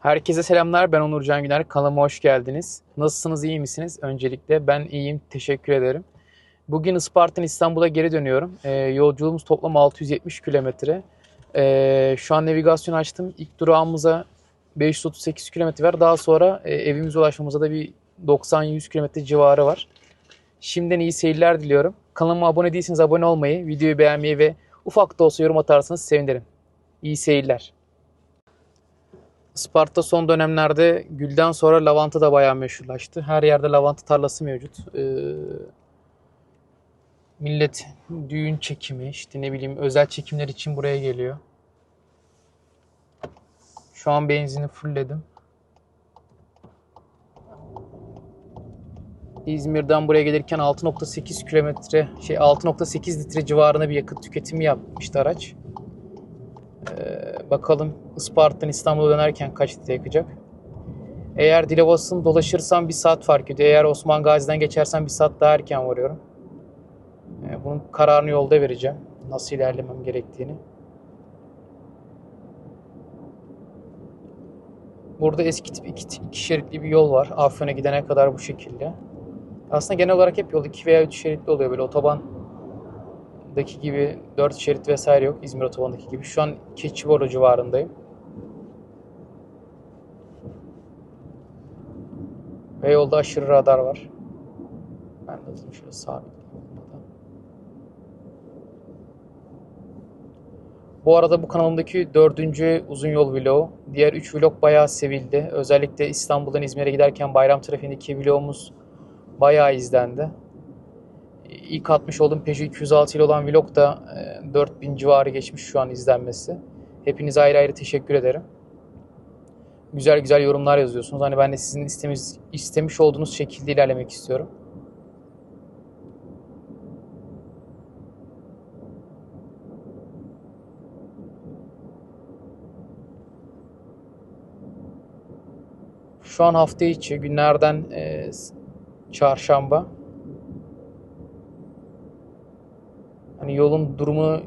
Herkese selamlar. Ben Onur Can Güner. Kanalıma hoş geldiniz. Nasılsınız? iyi misiniz? Öncelikle ben iyiyim. Teşekkür ederim. Bugün Isparta'dan İstanbul'a geri dönüyorum. Ee, yolculuğumuz toplam 670 kilometre. Ee, şu an navigasyon açtım. İlk durağımıza 538 kilometre var. Daha sonra e, evimize ulaşmamıza da bir 90-100 kilometre civarı var. Şimdiden iyi seyirler diliyorum. Kanalıma abone değilseniz abone olmayı, videoyu beğenmeyi ve ufak da olsa yorum atarsanız sevinirim. İyi seyirler. Isparta son dönemlerde gülden sonra lavanta da bayağı meşhurlaştı. Her yerde lavanta tarlası mevcut. Ee, millet düğün çekimi, işte ne bileyim özel çekimler için buraya geliyor. Şu an benzini fullledim. İzmir'den buraya gelirken 6.8 kilometre, şey 6.8 litre civarında bir yakıt tüketimi yapmıştı araç. Ee, bakalım Isparta'dan İstanbul'a dönerken kaç litre yakacak. Eğer Dilovası'nı dolaşırsam bir saat fark ediyor. Eğer Osman Gazi'den geçersem bir saat daha erken varıyorum. Ee, bunun kararını yolda vereceğim. Nasıl ilerlemem gerektiğini. Burada eski tip iki, iki şeritli bir yol var. Afyon'a gidene kadar bu şekilde. Aslında genel olarak hep yol 2 veya 3 şeritli oluyor. Böyle otobandaki gibi 4 şerit vesaire yok. İzmir otobandaki gibi. Şu an Keçiboru civarındayım. Ve yolda aşırı radar var. Ben de hızlı şöyle burada. Bu arada bu kanalımdaki dördüncü uzun yol vlogu. Diğer 3 vlog bayağı sevildi. Özellikle İstanbul'dan İzmir'e giderken bayram trafiğindeki vlogumuz bayağı izlendi. İlk atmış olduğum Peugeot 206 ile olan vlog da e, 4000 civarı geçmiş şu an izlenmesi. Hepinize ayrı ayrı teşekkür ederim. Güzel güzel yorumlar yazıyorsunuz. Hani ben de sizin istemiş, istemiş olduğunuz şekilde ilerlemek istiyorum. Şu an hafta içi günlerden e, çarşamba. Hani yolun durumu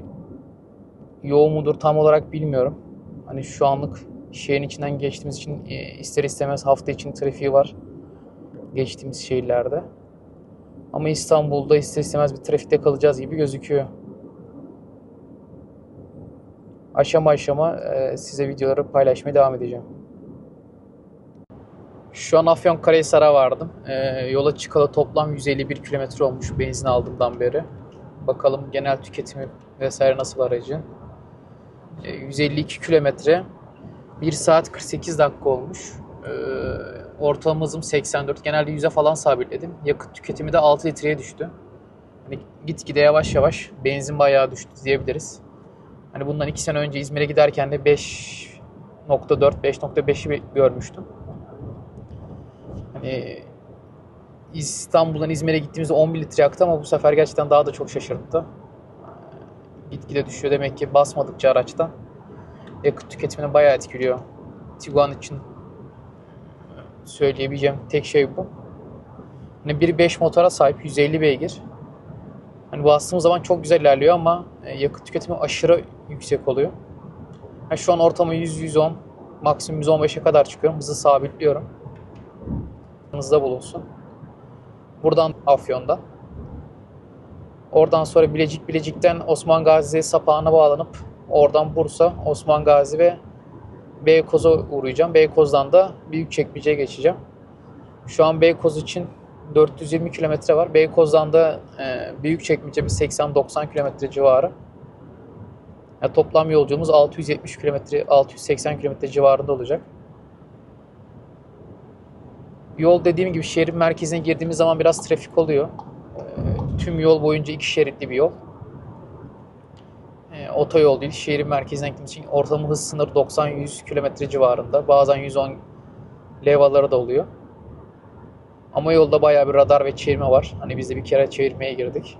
yoğun mudur tam olarak bilmiyorum. Hani şu anlık şehrin içinden geçtiğimiz için e, ister istemez hafta için trafiği var geçtiğimiz şehirlerde. Ama İstanbul'da ister istemez bir trafikte kalacağız gibi gözüküyor. Aşama aşama e, size videoları paylaşmaya devam edeceğim. Şu an Afyonkarahisar'a vardım. Ee, yola çıkalı toplam 151 kilometre olmuş benzin aldığımdan beri. Bakalım genel tüketimi vesaire nasıl aracın. Ee, 152 kilometre. 1 saat 48 dakika olmuş. Ee, ortalama hızım 84. Genelde 100'e falan sabitledim. Yakıt tüketimi de 6 litreye düştü. Hani gitgide yavaş yavaş benzin bayağı düştü diyebiliriz. Hani bundan 2 sene önce İzmir'e giderken de 5.4 5.5'i görmüştüm. Hani İstanbul'dan İzmir'e gittiğimizde 11 litre yaktı ama bu sefer gerçekten daha da çok şaşırttı. Gitgide düşüyor demek ki basmadıkça araçtan. Yakıt tüketimini bayağı etkiliyor. Tiguan için söyleyebileceğim tek şey bu. Hani 1.5 motora sahip 150 beygir. Hani bastığımız zaman çok güzel ilerliyor ama e, yakıt tüketimi aşırı yüksek oluyor. Yani şu an ortamı 100-110, maksimum 115'e kadar çıkıyorum. Hızı sabitliyorum aklınızda bulunsun. Buradan Afyon'dan. Oradan sonra Bilecik, Bilecik'ten Osman Gazi sapağına bağlanıp oradan Bursa, Osman Gazi ve Beykoz'a uğrayacağım. Beykoz'dan da Büyükçekmece'ye geçeceğim. Şu an Beykoz için 420 kilometre var. Beykoz'dan da e, Büyükçekmece bir 80-90 kilometre civarı. Yani toplam yolculuğumuz 670 kilometre, 680 kilometre civarında olacak. Yol dediğim gibi şehrin merkezine girdiğimiz zaman biraz trafik oluyor. Ee, tüm yol boyunca iki şeritli bir yol. Ee, otoyol değil, şehrin merkezine gittiğimiz için ortalama hız sınırı 90-100 km civarında. Bazen 110 levaları da oluyor. Ama yolda bayağı bir radar ve çevirme var. Hani biz de bir kere çevirmeye girdik.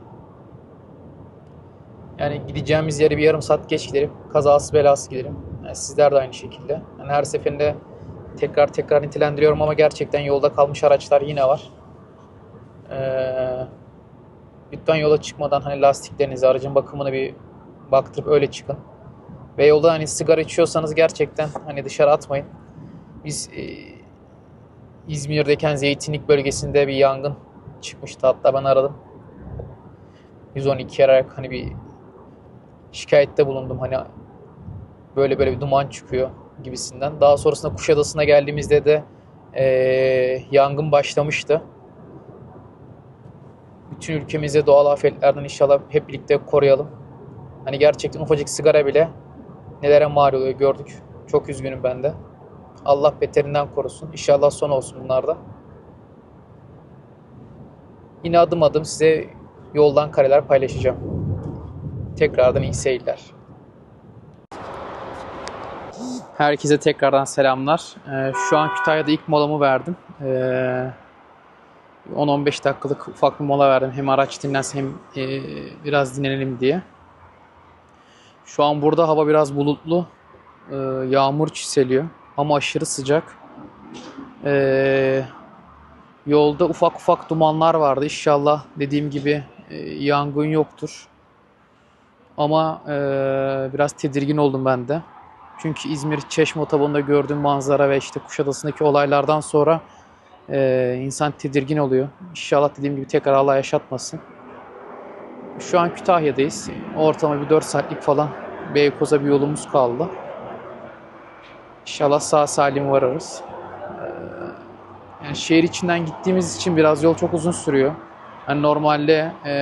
Yani gideceğimiz yere bir yarım saat geç giderim. Kazası belası giderim. Yani sizler de aynı şekilde. Yani her seferinde tekrar tekrar nitelendiriyorum ama gerçekten yolda kalmış araçlar yine var. Ee, lütfen yola çıkmadan hani lastiklerinizi, aracın bakımını bir baktırıp öyle çıkın. Ve yolda hani sigara içiyorsanız gerçekten hani dışarı atmayın. Biz e, İzmir'deyken Zeytinlik bölgesinde bir yangın çıkmıştı. Hatta ben aradım. 112 arayarak hani bir şikayette bulundum. Hani böyle böyle bir duman çıkıyor gibisinden. Daha sonrasında Kuşadası'na geldiğimizde de e, yangın başlamıştı. Bütün ülkemizi doğal afetlerden inşallah hep birlikte koruyalım. Hani gerçekten ufacık sigara bile nelere mal oluyor gördük. Çok üzgünüm ben de. Allah beterinden korusun. İnşallah son olsun bunlarda. Yine adım adım size yoldan kareler paylaşacağım. Tekrardan iyi seyirler. Herkese tekrardan selamlar. Ee, şu an Kütahya'da ilk molamı verdim. Ee, 10-15 dakikalık ufak bir mola verdim. Hem araç dinlensin hem e, biraz dinlenelim diye. Şu an burada hava biraz bulutlu. Ee, yağmur çiseliyor ama aşırı sıcak. Ee, yolda ufak ufak dumanlar vardı. İnşallah dediğim gibi e, yangın yoktur. Ama e, biraz tedirgin oldum ben de. Çünkü İzmir Çeşme otobanında gördüğüm manzara ve işte Kuşadası'ndaki olaylardan sonra e, insan tedirgin oluyor. İnşallah dediğim gibi tekrar Allah yaşatmasın. Şu an Kütahya'dayız. Ortama bir 4 saatlik falan Beykoz'a bir yolumuz kaldı. İnşallah sağ salim varırız. Ee, yani şehir içinden gittiğimiz için biraz yol çok uzun sürüyor. Hani normalde e,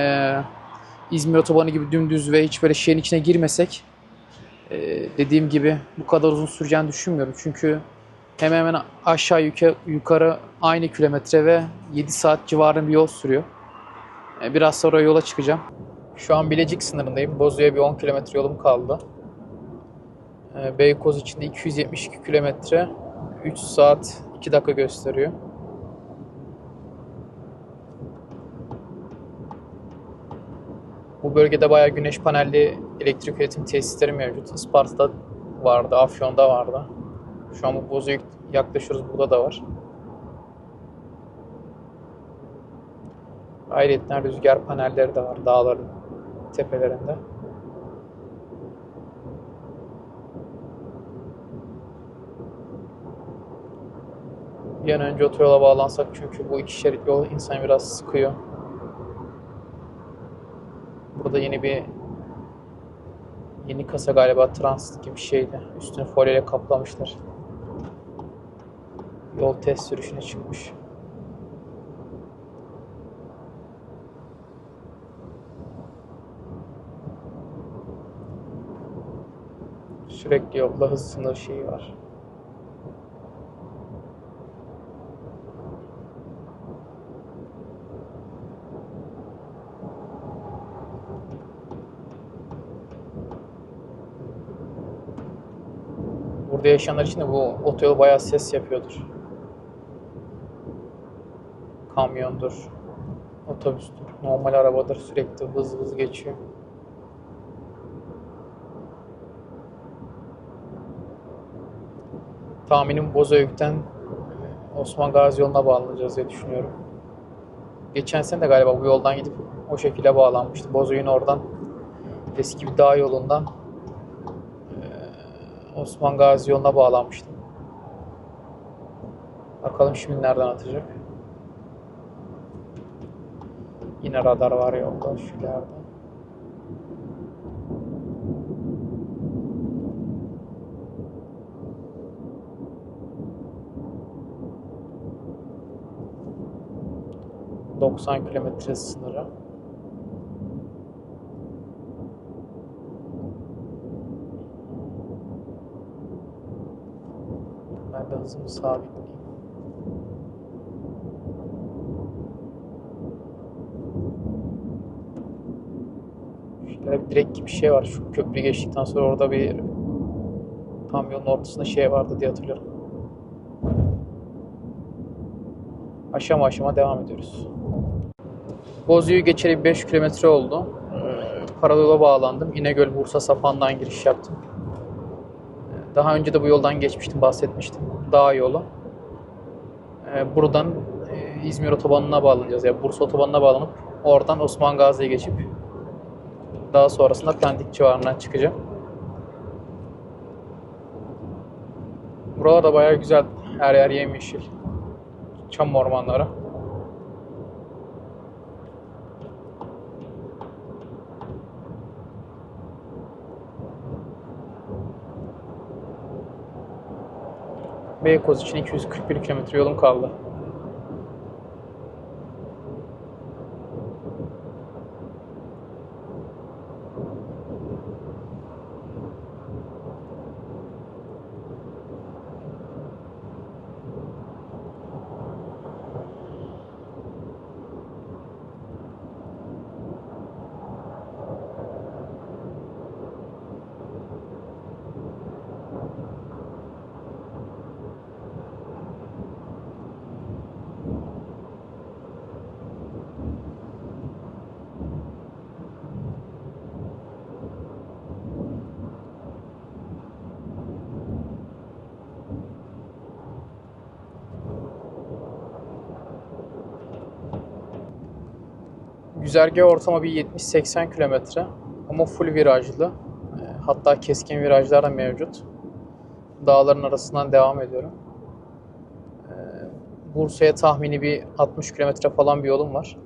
İzmir otobanı gibi dümdüz ve hiç böyle şehrin içine girmesek e, dediğim gibi bu kadar uzun süreceğini düşünmüyorum. Çünkü hemen hemen aşağı yukarı, yukarı aynı kilometre ve 7 saat civarında bir yol sürüyor. E, biraz sonra yola çıkacağım. Şu an Bilecik sınırındayım. Bozü'ye bir 10 kilometre yolum kaldı. E, Beykoz içinde 272 kilometre 3 saat 2 dakika gösteriyor. Bu bölgede bayağı güneş panelli elektrik üretim tesisleri mevcut. Isparta'da vardı, Afyon'da vardı. Şu an bu Bozü'ye yaklaşıyoruz. Burada da var. Ayrıca rüzgar panelleri de var dağların tepelerinde. Bir an önce otoyola bağlansak çünkü bu iki şerit yol insan biraz sıkıyor. Burada yeni bir yeni kasa galiba transit gibi bir şeydi. Üstünü folyoyla kaplamışlar. Yol test sürüşüne çıkmış. Sürekli yolda hız sınır şeyi var. Burada yaşayanlar için de bu otoyol bayağı ses yapıyordur. Kamyondur, otobüstür, normal arabadır sürekli hız hız geçiyor. Tahminim Bozüyük'ten Osman Gazi yoluna bağlanacağız diye düşünüyorum. Geçen sene de galiba bu yoldan gidip o şekilde bağlanmıştı. Bozüyük'ün oradan eski bir dağ yolundan Osman Gazi yoluna bağlanmıştım. Bakalım şimdi nereden atacak. Yine radar var yolda şu ileride. ...90 kilometre sınırı. Ben de hızımı sabitleyeyim. Şöyle bir direk gibi bir şey var. Şu köprü geçtikten sonra orada bir tam yolun ortasında şey vardı diye hatırlıyorum. Aşama aşama devam ediyoruz. Bozüyü geçeli 5 kilometre oldu. Ee, Paradola bağlandım. İnegöl Bursa Sapan'dan giriş yaptım. Daha önce de bu yoldan geçmiştim, bahsetmiştim. Dağ yolu. Ee, buradan e, İzmir otobanına bağlanacağız. Yani Bursa otobanına bağlanıp oradan Osman Gazi'ye geçip daha sonrasında Pendik civarından çıkacağım. Buralar da bayağı güzel. Her yer yemyeşil. Çam ormanları. Beykoz için 241 kilometre yolum kaldı. Güzergah ortama bir 70-80 kilometre ama full virajlı. E, Hatta keskin virajlar da mevcut. Dağların arasından devam ediyorum. E, Bursa'ya tahmini bir 60 kilometre falan bir yolum var.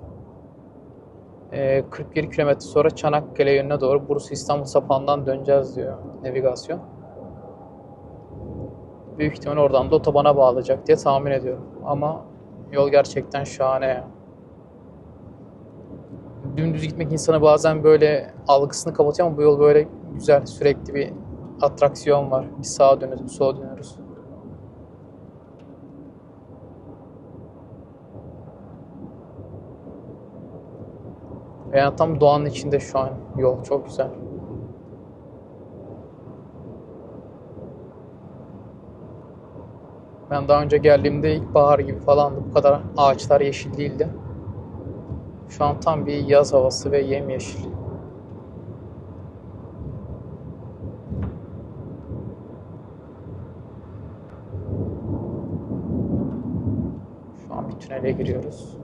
E, 41 kilometre sonra Çanakkale yönüne doğru Bursa İstanbul sapağından döneceğiz diyor navigasyon. Büyük ihtimal oradan da otobana bağlayacak diye tahmin ediyorum. Ama yol gerçekten şahane ya dümdüz gitmek insana bazen böyle algısını kapatıyor ama bu yol böyle güzel. Sürekli bir atraksiyon var. Bir sağa dönüyoruz, bir sola dönüyoruz. Yani tam doğanın içinde şu an yol. Çok güzel. Ben daha önce geldiğimde ilkbahar gibi falandı. Bu kadar ağaçlar yeşil değildi. Şu an tam bir yaz havası ve yemyeşil. Şu an bir tünele giriyoruz.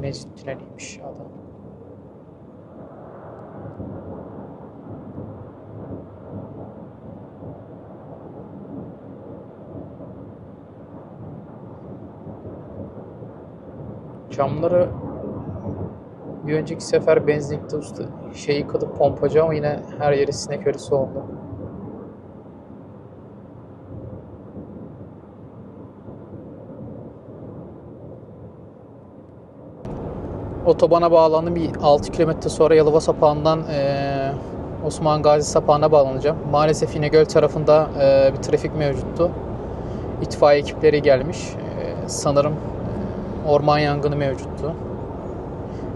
Mecid tüneliymiş ya da. Camları bir önceki sefer benzinlikte usta şey yıkadık pompacı ama yine her yeri sinek ölüsü oldu. Otobana bağlandım. Bir 6 kilometre sonra Yalova sapağından eee, Osman Gazi sapağına bağlanacağım. Maalesef İnegöl tarafında eee, bir trafik mevcuttu. İtfaiye ekipleri gelmiş. Eee, sanırım orman yangını mevcuttu.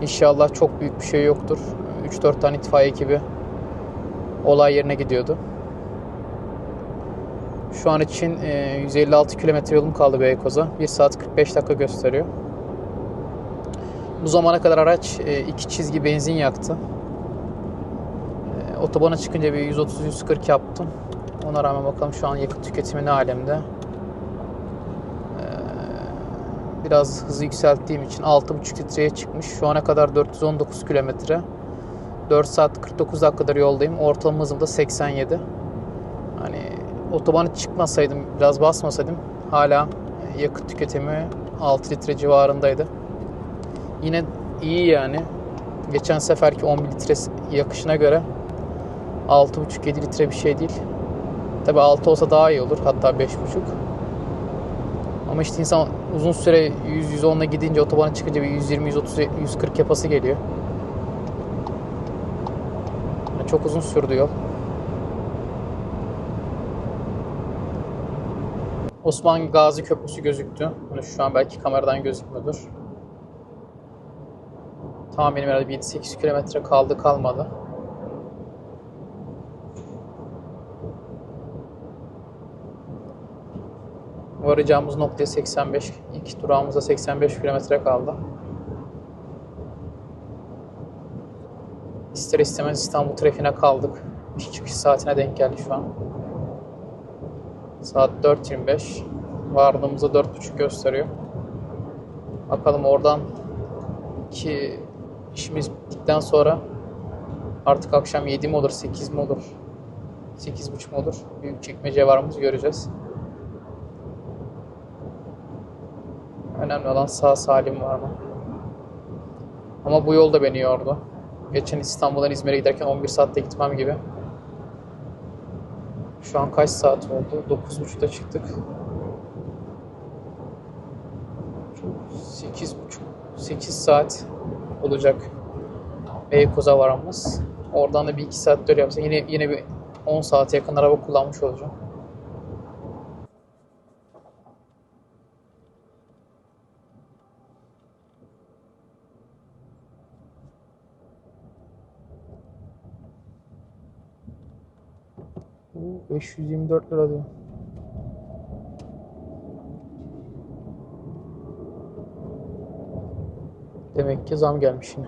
İnşallah çok büyük bir şey yoktur. 3-4 tane itfaiye ekibi olay yerine gidiyordu. Şu an için e, 156 kilometre yolum kaldı Beykoz'a. 1 saat 45 dakika gösteriyor. Bu zamana kadar araç e, iki çizgi benzin yaktı. E, otobana çıkınca bir 130-140 yaptım. Ona rağmen bakalım şu an yakıt tüketimi ne alemde. E, biraz hızı yükselttiğim için 6,5 litreye çıkmış. Şu ana kadar 419 kilometre. 4 saat 49 dakikadır yoldayım. Ortalama hızım da 87. Hani otobana çıkmasaydım, biraz basmasaydım hala yakıt tüketimi 6 litre civarındaydı. Yine iyi yani. Geçen seferki 11 litre yakışına göre 6,5-7 litre bir şey değil. Tabi 6 olsa daha iyi olur. Hatta 5,5. Ama işte insan uzun süre 100-110'la gidince otobana çıkınca bir 120-130-140 yapası geliyor. Yani çok uzun sürdü yol. Osman Gazi Köprüsü gözüktü. Bunu şu an belki kameradan gözükmüyordur. Tahminim herhalde bir 7-8 kilometre kaldı kalmadı. Varacağımız noktaya 85, ilk durağımıza 85 kilometre kaldı. İster istemez İstanbul trafiğine kaldık. İş çıkış saatine denk geldi şu an. Saat 4.25. Vardığımızda 4.30 gösteriyor. Bakalım oradan ki işimiz bittikten sonra artık akşam 7 mi olur 8 mi olur 8.30 mu olur büyük çekmece varımız göreceğiz. Önemli olan sağ salim var mı? Ama bu yol da beni yordu. Geçen İstanbul'dan İzmir'e giderken 11 saatte gitmem gibi. Şu an kaç saat oldu? 9.30'da çıktık. 8.30 8 saat olacak Beykoz'a varamız. Oradan da bir iki saat dönüyor. Mesela yine yine bir 10 saate yakın araba kullanmış olacağım. 524 lira diyor. Demek ki zam gelmiş yine.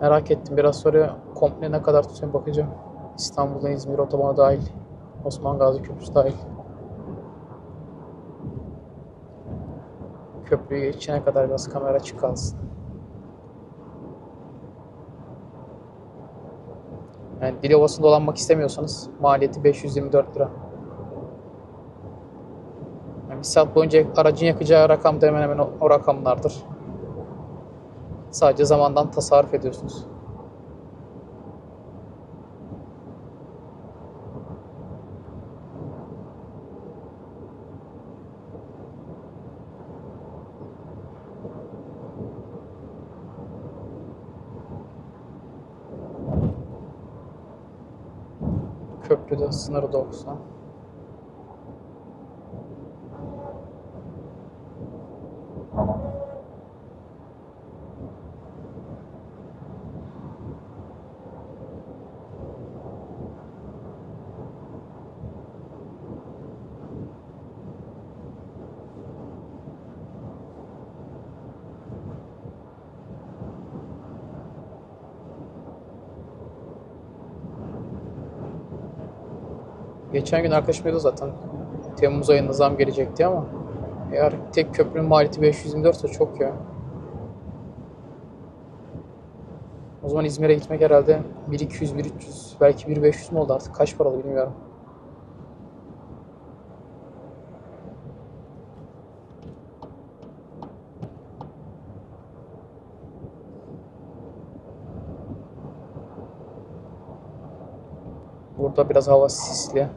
Merak ettim. Biraz sonra komple ne kadar tutacağım bakacağım. İstanbul'dan İzmir otobanı dahil. Osman Gazi Köprüsü dahil. Köprüyü geçene kadar biraz kamera açık kalsın. Yani Dilovası'nda dolanmak istemiyorsanız maliyeti 524 lira. Yani bir saat boyunca aracın yakacağı rakam da hemen hemen o, o rakamlardır. Sadece zamandan tasarruf ediyorsunuz. Köprüde sınırı 90. Geçen gün arkadaşım diyordu zaten Temmuz ayında zam gelecekti ama eğer tek köprünün maliyeti 524 ise çok ya. O zaman İzmir'e gitmek herhalde 1200, 1300 belki 1500 mü oldu artık kaç paralı bilmiyorum. Burada biraz hava sisli.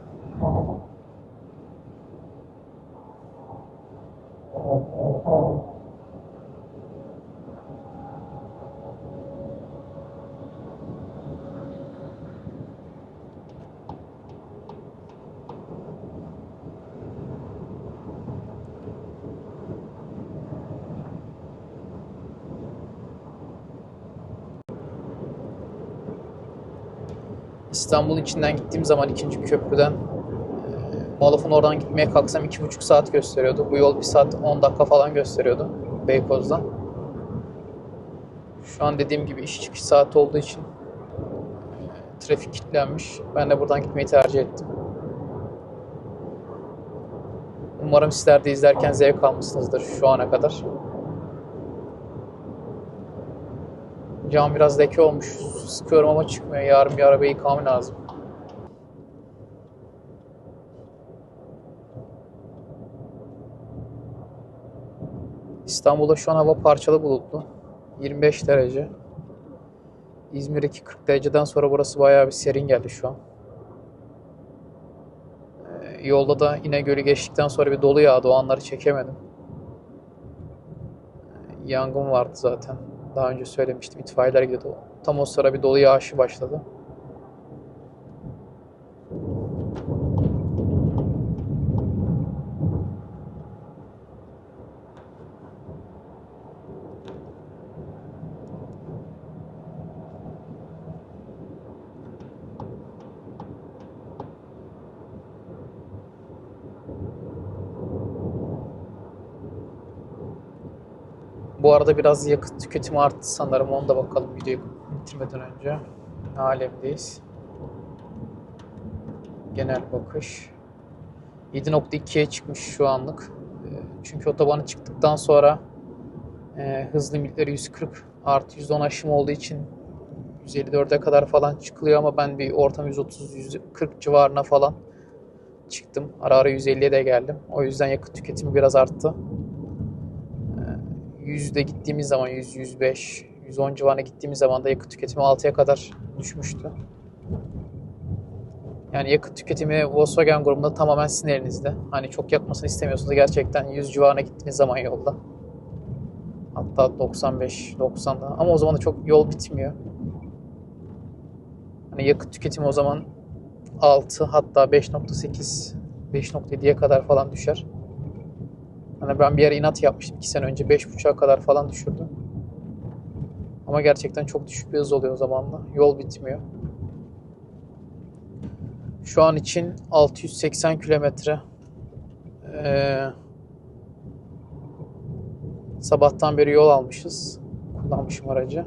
İstanbul'un içinden gittiğim zaman ikinci köprüden Malof'un oradan gitmeye kalksam iki buçuk saat gösteriyordu. Bu yol bir saat 10 dakika falan gösteriyordu Beykoz'dan. Şu an dediğim gibi iş çıkış saati olduğu için e, trafik kilitlenmiş. Ben de buradan gitmeyi tercih ettim. Umarım sizler de izlerken zevk almışsınızdır şu ana kadar. Cam biraz leke olmuş. Sıkıyorum ama çıkmıyor. Yarın bir arabayı yıkamam lazım. İstanbul'da şu an hava parçalı bulutlu. 25 derece. İzmir'deki 40 dereceden sonra burası bayağı bir serin geldi şu an. Ee, Yolda da İnegöl'ü geçtikten sonra bir dolu yağdı. O anları çekemedim. Ee, Yangın vardı zaten. Daha önce söylemiştim. itfaiyeler gidiyordu. Tam o sıra bir dolu yağışı başladı. Arada biraz yakıt tüketimi arttı sanırım. Onu da bakalım videoyu bitirmeden önce. Ne alemdeyiz. Genel bakış. 7.2'ye çıkmış şu anlık. Ee, Çünkü otobanı çıktıktan sonra e, hız limitleri 140 artı 110 aşım olduğu için 154'e kadar falan çıkılıyor ama ben bir ortam 130-140 civarına falan çıktım. Ara ara 150'ye de geldim. O yüzden yakıt tüketimi biraz arttı. Ee, 100'de gittiğimiz zaman 100, 105, 110 civarına gittiğimiz zaman da yakıt tüketimi 6'ya kadar düşmüştü. Yani yakıt tüketimi Volkswagen grubunda tamamen sizin elinizde. Hani çok yakmasını istemiyorsunuz gerçekten 100 civarına gittiğiniz zaman yolda. Hatta 95, 90'da. Ama o zaman da çok yol bitmiyor. Hani yakıt tüketimi o zaman 6 hatta 5.8 5.7'ye kadar falan düşer. Hani ben bir ara inat yapmıştım 2 sene önce 5.5'a kadar falan düşürdüm. Ama gerçekten çok düşük bir hız oluyor o zamanla. Yol bitmiyor. Şu an için 680 kilometre ee, sabahtan beri yol almışız. Kullanmışım aracı.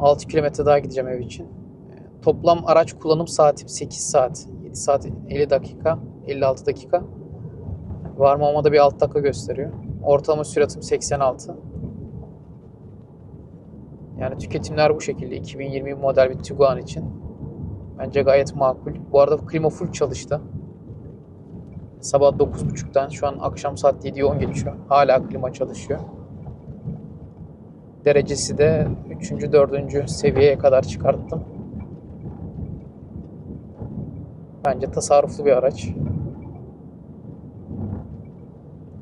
6 kilometre daha gideceğim ev için. Toplam araç kullanım saatim 8 saat. 7 saat 50 dakika, 56 dakika. Varmama da bir 6 dakika gösteriyor. Ortalama süratim 86. Yani tüketimler bu şekilde. 2020 model bir Tiguan için. Bence gayet makul. Bu arada klima full çalıştı. Sabah 9.30'dan şu an akşam saat 7'ye 10 geçiyor. Hala klima çalışıyor. Derecesi de 3. 4. seviyeye kadar çıkarttım. Bence tasarruflu bir araç.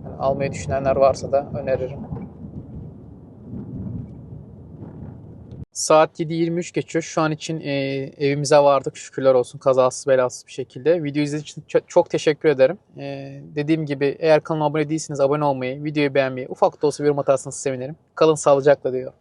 Yani almayı düşünenler varsa da öneririm. Saat 7.23 geçiyor. Şu an için e, evimize vardık. Şükürler olsun kazasız belasız bir şekilde. Video izlediğiniz için çok, teşekkür ederim. E, dediğim gibi eğer kanalıma abone değilseniz abone olmayı, videoyu beğenmeyi, ufak da olsa bir yorum atarsanız sevinirim. Kalın sağlıcakla diyor.